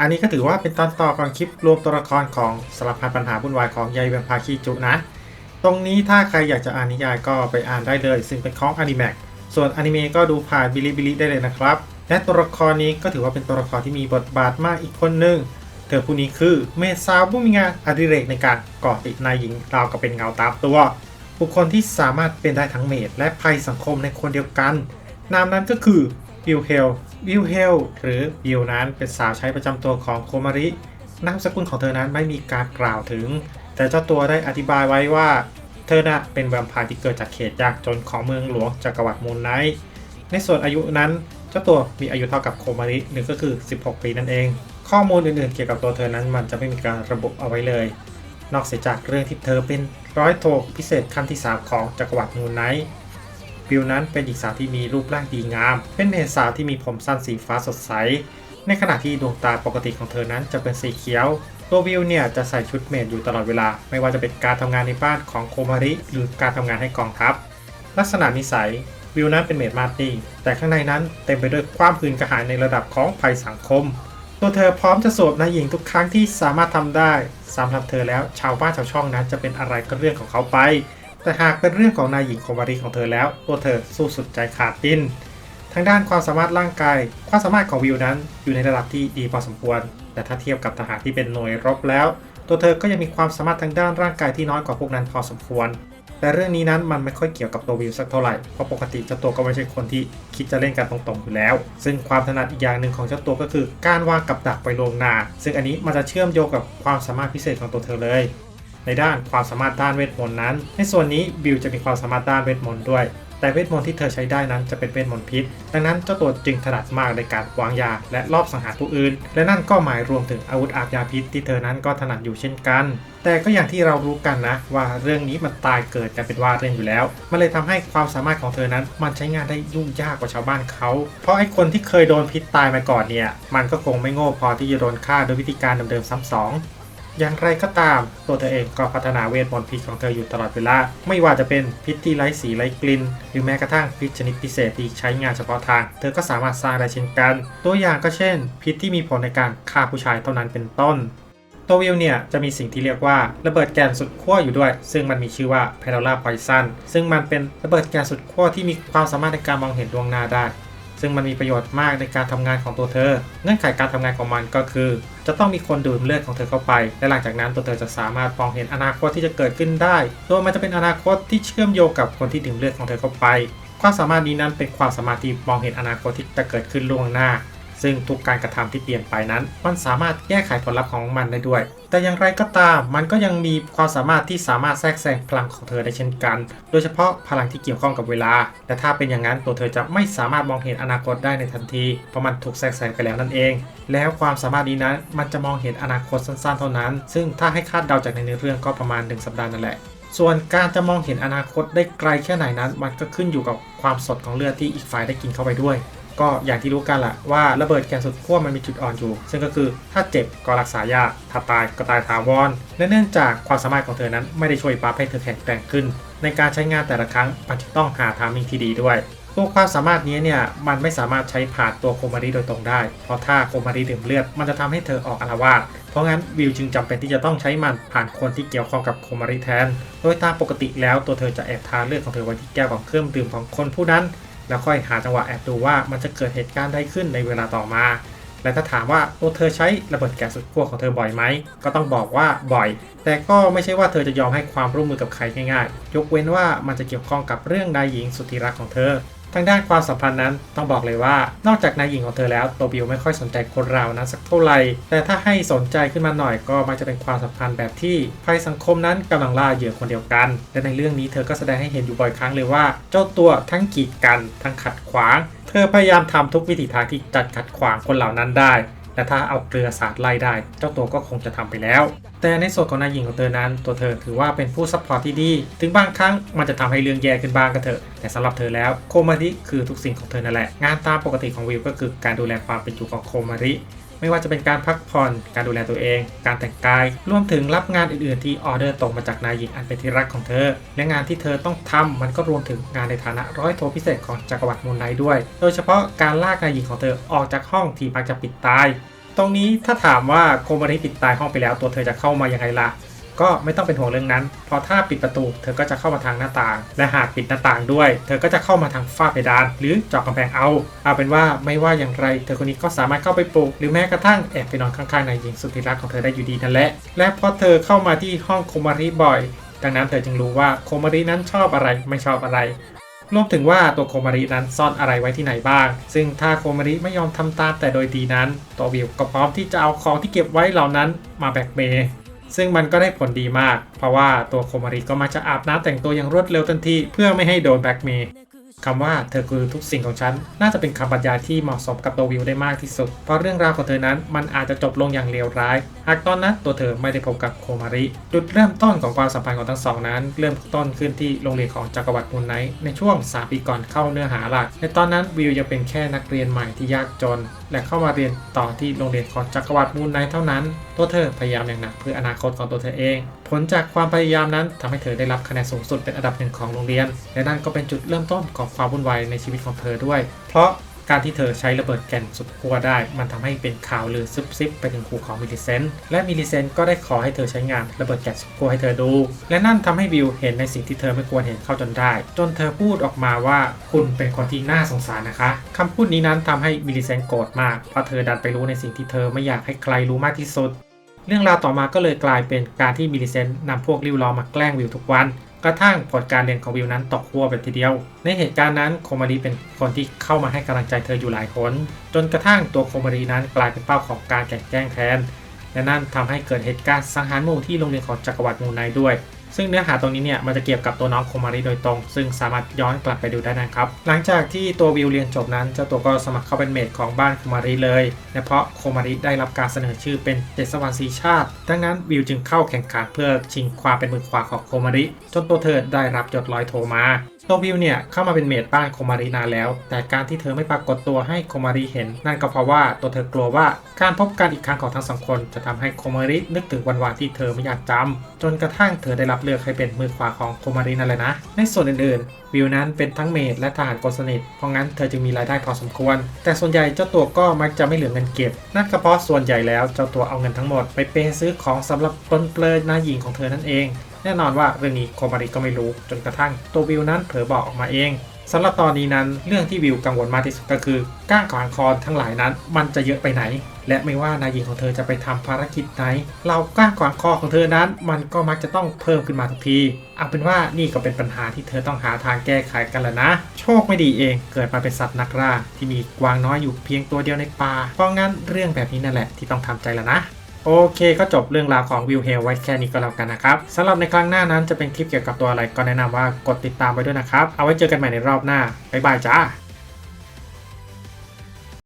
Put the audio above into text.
อันนี้ก็ถือว่าเป็นตอนต่อก่อนคลิปรวมตัวละครของสารพันปัญหาวุ่นวายของยายแวมพร์คีจุนะ ตรงนี้ถ้าใครอยากจะอ่านนิยายก็ไปอ่านได้เลย ซึ่งเป็นของอนิเมะส่วนอนิเมะก็ดูผ่านบิลิบิลิได้เลยนะครับ และตัวละครนี้ก็ถือว่าเป็นตัวละครที่มีบทบาทมากอีกคนหนึ่งเธอผู้นี้คือเมซาวผู้มีงานอดิเรกในการเกาะติดนายหญิงราวกับเป็นเงาตามตัว บุคคลที่สามารถเป็นได้ทั้งเมดและภัยสังคมในคนเดียวกัน นามนั้นก็คือ วิลเฮลวิลเฮลหรือวิลนั้นเป็นสาวใช้ประจำตัวของโคมารินามสกุลของเธอนั้นไม่มีการกล่าวถึง แต่เจ้าตัวได้อธิบายไว้ว่า เธอน่ะเป็นแวมไพร์ที่เกิดจากเขตยากจนของเมืองหลวงจักรวรรดิมูนไนท์ในส่วนอายุนั้นเจ้าตัวมีอายุเท่ากับโคมาริหรือก็คือ 16 ปีนั่นเอง ข้อมูลอื่นๆ เกี่ยวกับตัวเธอนั้นมันจะไม่มีการระบุเอาไว้เลย นอกเสียจากเรื่องที่เธอเป็นร้อยโทพิเศษขั้นที่ 3 ของจักรวรรดิมูนไนท์ วิวนั้นเป็นหญิงสาวที่มีรูปร่างดีงาม เป็นเมสาวที่มีผมสั้นสีฟ้าสดใส ในขณะที่ดวงตาปกติของเธอนั้นจะเป็นสีเขียว ตัววิวเนี่ยจะใส่ชุดเมดอยู่ตลอดเวลา ไม่ว่าจะเป็นการทำงานในบ้านของโคมาริ หรือการทำงานให้กองทัพ ลักษณะนิสัยวิวนั้นเป็นเมดมาร์ตี้แต่ข้างในนั้นเต็มไปด้วยความหืนกระหายในระดับของภัยสังคม ตัวเธอพร้อมจะสวมนายหญิงทุกครั้งที่สามารถทำได้สำหรับเธอแล้วชาวบ้านชาวช่องนั้นจะเป็นอะไรก็เรื่องของเขาไป แต่หากเป็นเรื่องของนายหญิงโคมาริของเธอแล้วตัวเธอสู้สุดใจขาดดิ้นทางด้านความสามารถร่างกาย ความสามารถของวิวนั้นอยู่ในระดับที่ดีพอสมควร แต่ถ้าเทียบกับทหารที่เป็นหน่วยรบแล้ว ตัวเธอก็ยังมีความสามารถทางด้านร่างกายที่น้อยกว่าพวกนั้นพอสมควร แต่เรื่องนี้นั้นมันไม่ค่อยเกี่ยวกับตัววิวสักเท่าไหร่ เพราะปกติเจ้าตัวก็ไม่ใช่คนที่คิดจะเล่นกันตรงๆอยู่แล้ว ซึ่งความถนัดอีกอย่างหนึ่งของเจ้าตัวก็คือการวางกับดักไปลงนา ซึ่งอันนี้มันจะเชื่อมโยงกับความสามารถพิเศษของตัวเธอเลย ในด้านความสามารถด้านเวทมนต์นั้น ในส่วนนี้บิวจะมีความสามารถด้านเวทมนต์ด้วย แต่เวทมนต์ที่เธอใช้ได้นั้นจะเป็นเวทมนต์พิษ ดังนั้นเจ้าตัวจึงถนัดมากในการวางยาและลอบสังหารผู้อื่น และนั่นก็หมายรวมถึงอาวุธอาบยาพิษที่เธอนั้นก็ถนัดอยู่เช่นกัน แต่ก็อย่างที่เรารู้กันนะ ว่าเรื่องนี้มันตายเกิดกันเป็นว่าเล่นอยู่แล้ว มันเลยทำให้ความสามารถของเธอนั้น มันใช้งานได้ยุ่งยากกว่าชาวบ้านเขา เพราะไอ้คนที่เคยโดนพิษตายมาก่อนเนี่ย มันก็คงไม่โง่พอที่จะโดนฆ่าโดยวิธีการเดิมๆซ้ำสอง อย่างไรก็ตาม ตัวเธอเองก็พัฒนาเวทมนต์พิษของเธออยู่ตลอดเวลา ไม่ว่าจะเป็นพิษที่ไร้สีไร้กลิ่นหรือแม้กระทั่งพิษชนิดพิเศษที่ใช้งานเฉพาะทาง เธอก็สามารถสร้างได้เช่นกัน ตัวอย่างก็เช่น พิษที่มีผลในการฆ่าผู้ชายเท่านั้นเป็นต้นตัววิวเนี่ยจะมีสิ่งที่เรียกว่าระเบิดแกนสุดขั้วอยู่ด้วย ซึ่งมันมีชื่อว่า p a n o r a Poison ซึ่งมันเป็นระเบิดแกนสุดขั้วที่มีความสามารถในการมองเห็นดวงหน้าได้ ซึ่งมันมีประโยชน์มากในการทำงานของตัวเธอ เงื่อนไขการทำงานของมันก็คือ จะต้องมีคนดื่มเลือดของเธอเข้าไป และหลังจากนั้นตัวเธอจะสามารถมองเห็นอนาคตที่จะเกิดขึ้นได้ โดยมันจะเป็นอนาคตที่เชื่อมโยงกับคนที่ดื่มเลือดของเธอเข้าไป ความสามารถนี้นั้นเป็นความสามารถที่มองเห็นอนาคตที่จะเกิดขึ้นล่วงหน้า ซึ่งทุกการกระทำที่เปลี่ยนไปนั้น มันสามารถแก้ไขผลลัพธ์ของมันได้ด้วย แต่อย่างไรก็ตาม มันก็ยังมีความสามารถที่สามารถแทรกแซงพลังของเธอได้เช่นกัน โดยเฉพาะพลังที่เกี่ยวข้องกับเวลา แต่ถ้าเป็นอย่างนั้นตัวเธอจะไม่สามารถมองเห็นอนาคตได้ในทันที เพราะมันถูกแทรกแซงไปแล้วนั่นเอง แล้วความสามารถนี้นั้น มันจะมองเห็นอนาคตสั้นๆ เท่านั้น ซึ่งถ้าให้คาดเดาจากในเนื้อเรื่องก็ประมาณ 1 สัปดาห์นั่นแหละส่วนการจะมองเห็นอนาคตได้ไกลแค่ไหนนั้น มันก็ขึ้นอยู่กับความสดของเลือดที่อีกฝ่ายได้กินเข้าไปด้วย ก็อย่างที่รู้กันแหละว่าระเบิดแกนสุดขั้วมันมีจุดอ่อนอยู่ ซึ่งก็คือถ้าเจ็บก็รักษายากถ้าตายก็ตายถาวรและเนื่องจากความสามารถของเธอนั้นไม่ได้ช่วยปั๊บให้เธอแข็งแกร่งขึ้น ในการใช้งานแต่ละครั้งมันจะต้องหาทามิ่งที่ดีด้วยตัวความสามารถนี้เนี่ยมันไม่สามารถใช้ผ่านตัวโคมาริโดยตรงได้ เพราะถ้าโคมาริดื่มเลือดมันจะทำให้เธอออกอาลวาดเพราะงั้นวิวจึงจำเป็นที่จะต้องใช้มันผ่านคนที่เกี่ยวข้องกับโคมาริแทน โดยตามปกติแล้วตัวเธอจะแอบทาเลือดของเธอไว้ที่แก้วของเครื่องดื่มของคนผู้นั้น แล้วค่อยหาจังหวะแอบดูว่ามันจะเกิดเหตุการณ์ใดขึ้นในเวลาต่อมา และถ้าถามว่าตัวเธอใช้ระเบิดแก๊สสุดขั้วของเธอบ่อยไหม ก็ต้องบอกว่าบ่อย แต่ก็ไม่ใช่ว่าเธอจะยอมให้ความร่วมมือกับใครง่ายๆ ยกเว้นว่ามันจะเกี่ยวข้องกับเรื่องนายหญิงสุดที่รักของเธอ ทางด้านความสัมพันธ์นั้นต้องบอกเลยว่า นอกจากนายหญิงของเธอแล้วโตบิวไม่ค่อยสนใจคนเรานั้นสักเท่าไหร่แต่ถ้าให้สนใจขึ้นมาหน่อยก็มักจะเป็นความสัมพันธ์แบบที่ภัยสังคมนั้นกำลังล่าเหยื่อคนเดียวกัน และในเรื่องนี้เธอก็แสดงให้เห็นอยู่บ่อยครั้งเลยว่า เจ้าตัวทั้งกีดกันทั้งขัดขวาง เธอพยายามทำทุกวิถีทางที่จัดขัดขวางคนเหล่านั้นได้ และถ้าเอาเกลือสาดไล่ได้ เจ้าตัวก็คงจะทำไปแล้ว แต่ในส่วนของนายหญิงของเธอนั้น ตัวเธอถือว่าเป็นผู้ซัพพอร์ตที่ดี ถึงบางครั้งมันจะทำให้เรื่องแย่ขึ้นบ้างก็เถอะ แต่สำหรับเธอแล้วโคมาริคือทุกสิ่งของเธอนั่นแหละ งานตามปกติของวิวก็คือการดูแลความเป็นอยู่ของโคมาริ ไม่ว่าจะเป็นการพักผ่อน การดูแลตัวเอง การแต่งกาย รวมถึงรับงานอื่นๆที่ออเดอร์ตรงมาจากนายหญิงอันเป็นที่รักของเธอ และงานที่เธอต้องทำมันก็รวมถึงงานในฐานะร้อยโทพิเศษของจักรวรรดิมูนไนท์ด้วย โดยเฉพาะการลากนายหญิงของเธอออกจากห้องที่มักจะปิดตาย ตรงนี้ถ้าถามว่าโคมาริปิดตายห้องไปแล้วตัวเธอจะเข้ามายังไงล่ะ ก็ไม่ต้องเป็นห่วงเรื่องนั้น เพราะถ้าปิดประตู เธอก็จะเข้ามาทางหน้าต่าง และหากปิดหน้าต่างด้วย เธอก็จะเข้ามาทางฝ้าเพดาน หรือจาะกำแพงเอา เอาเป็นว่าไม่ว่าอย่างไร เธอคนนี้ก็สามารถเข้าไปปลุกหรือแม้กระทั่งแอบไปนอนข้างๆนายหญิงสุดที่รักของเธอได้อยู่ดีนั่นแหละ และเพราะเธอเข้ามาที่ห้องโคมาริบ่อย ดังนั้นเธอจึงรู้ว่าโคมารินั้นชอบอะไรไม่ชอบอะไรรวมถึงว่าตัวโคมารินั้นซ่อนอะไรไว้ที่ไหนบ้าง ซึ่งถ้าโคมาริไม่ยอมทำตามแต่โดยดีนั้น ตัววิวก็พร้อมที่จะเอาของที่เก็บไว้เหล่านั้นมาแบกเมย ซึ่งมันก็ได้ผลดีมาก เพราะว่าตัวโคมาริก็มักจะอาบน้ำแต่งตัวอย่างรวดเร็วทันที เพื่อไม่ให้โดนแบล็กเมย์คำว่าเธอคือทุกสิ่งของฉัน น่าจะเป็นคำบรรยายที่เหมาะสมกับตัววิวได้มากที่สุด เพราะเรื่องราวของเธอนั้นมันอาจจะจบลงอย่างเลวร้าย หากตอนนั้นตัวเธอไม่ได้พบกับโคมาริ จุดเริ่มต้นของความสัมพันธ์ของทั้งสองนั้น เริ่มต้นขึ้นที่โรงเรียนของจักรวรรดิมูนไนท์ในช่วง 3 ปีก่อนเข้าเนื้อหาหลัก ในตอนนั้นวิวยังเป็นแค่นักเรียนใหม่ที่ยากจน และเข้ามาเรียนต่อที่โรงเรียนของจักรวรรดิมูนไนท์เท่านั้น ตัวเธอพยายามอย่างหนักเพื่ออนาคตของตัวเธอเอง ผลจากความพยายามนั้นทำให้เธอได้รับคะแนนสูงสุดเป็นอันดับหนึ่งของโรงเรียน และนั่นก็เป็นจุดเริ่มต้นของความวุ่นวายในชีวิตของเธอด้วย เพราะ การที่เธอใช้ระเบิดแก่นสุดขั้วได้ มันทำให้เป็นข่าวลือซึบซิบไปถึงครูของมิลิเซนต์และมิลิเซนต์ก็ได้ขอให้เธอใช้งานระเบิดแก่นสุดขั้วให้เธอดู และนั่นทำให้วิวเห็นในสิ่งที่เธอไม่ควรเห็นเข้าจนได้ จนเธอพูดออกมาว่าคุณเป็นคนที่น่าสงสารนะคะคำพูดนี้นั้นทำให้มิลิเซนต์โกรธมากเพราะเธอดันไปรู้ในสิ่งที่เธอไม่อยากให้ใครรู้มากที่สุดเรื่องราวต่อมาก็เลยกลายเป็นการที่มิลลิเซนต์นำพวกริ้วล้อมาแกล้งวิวทุกวัน กระทั่งผลการเรียนของวิวนั้นตกขั้วไปทีเดียว ในเหตุการณ์นั้นโคมารีเป็นคนที่เข้ามาให้กำลังใจเธออยู่หลายคน จนกระทั่งตัวโคมารีนั้นกลายเป็นเป้าของการแกล้งแกล้งแทนและนั่นทำให้เกิดเหตุการณ์สังหารหมู่ที่โรงเรียนของจักรวรรดิมูไนท์ด้วย ซึ่งเนื้อหาตรงนี้เนี่ยมันจะเกี่ยวกับตัวน้องโคมาริโดยตรง ซึ่งสามารถย้อนกลับไปดูได้นะครับ หลังจากที่ตัววิวเรียนจบนั้นเจ้าตัวก็สมัครเข้าเป็นเมดของบ้านโคมาริเลยและเพราะโคมาริได้รับการเสนอชื่อเป็นเจสวรรค์สีชาติ ดังนั้นวิวจึงเข้าแข่งขันเพื่อชิงความเป็นมือขวาของโคมาริ จนตัวเธอได้รับยศร้อยโทมา ตัววิวเนี่ยเข้ามาเป็นเมดบ้านโคมารีนานแล้ว แต่การที่เธอไม่ปรากฏตัวให้โคมารีเห็น นั่นก็เพราะว่าตัวเธอกลัวว่าการพบกันอีกครั้งของทั้งสองคนจะทำให้โคมารีนึกถึงวันวานที่เธอไม่อยากจำจนกระทั่งเธอได้รับเลือกให้เป็นมือขวาของโคมารีนั่นแหละนะ ในส่วนอื่นๆ วิวนั้นเป็นทั้งเมดและทหารกสนิท เพราะงั้นเธอจึงมีรายได้พอสมควร แต่ส่วนใหญ่เจ้าตัวก็มักจะไม่เหลือเงินเก็บ นั่นก็เพราะส่วนใหญ่แล้วเจ้าตัวเอาเงินทั้งหมดไปเปย์ซื้อของสำหรับปลนเปลือยหน้าหญิงของเธอนั่นเอง แน่นอนว่าเรื่องนี้โคมาริก็ไม่รู้จนกระทั่งตัววิวนั้นเผลอบอกออกมาเอง สำหรับตอนนี้นั้นเรื่องที่วิวกังวลมากที่สุดก็คือก้างขวางคอทั้งหลายนั้น มันจะเยอะไปไหน และไม่ว่านายหญิงของเธอจะไปทำภารกิจไหนเราก้างขวางคอของเธอนั้น มันก็มักจะต้องเพิ่มขึ้นมาทุกทีเอาเป็นว่านี่ก็เป็นปัญหาที่เธอต้องหาทางแก้ไขกันแล้วนะ โชคไม่ดีเองเกิดมาเป็นสัตว์นักล่าที่มีกวางน้อยอยู่เพียงตัวเดียวในป่าเพราะงั้นเรื่องแบบนี้นั่นแหละที่ต้องทำใจแล้วนะ โอเคก็จบเรื่องราวของวิวเฮลไว้แค่นี้ก็แล้วกันนะครับสำหรับในครั้งหน้านั้นจะเป็นคลิปเกี่ยวกับตัวอะไรก็แนะนำว่ากดติดตามไว้ด้วยนะครับ เอาไว้เจอกันใหม่ในรอบหน้าบ๊ายบายจ้า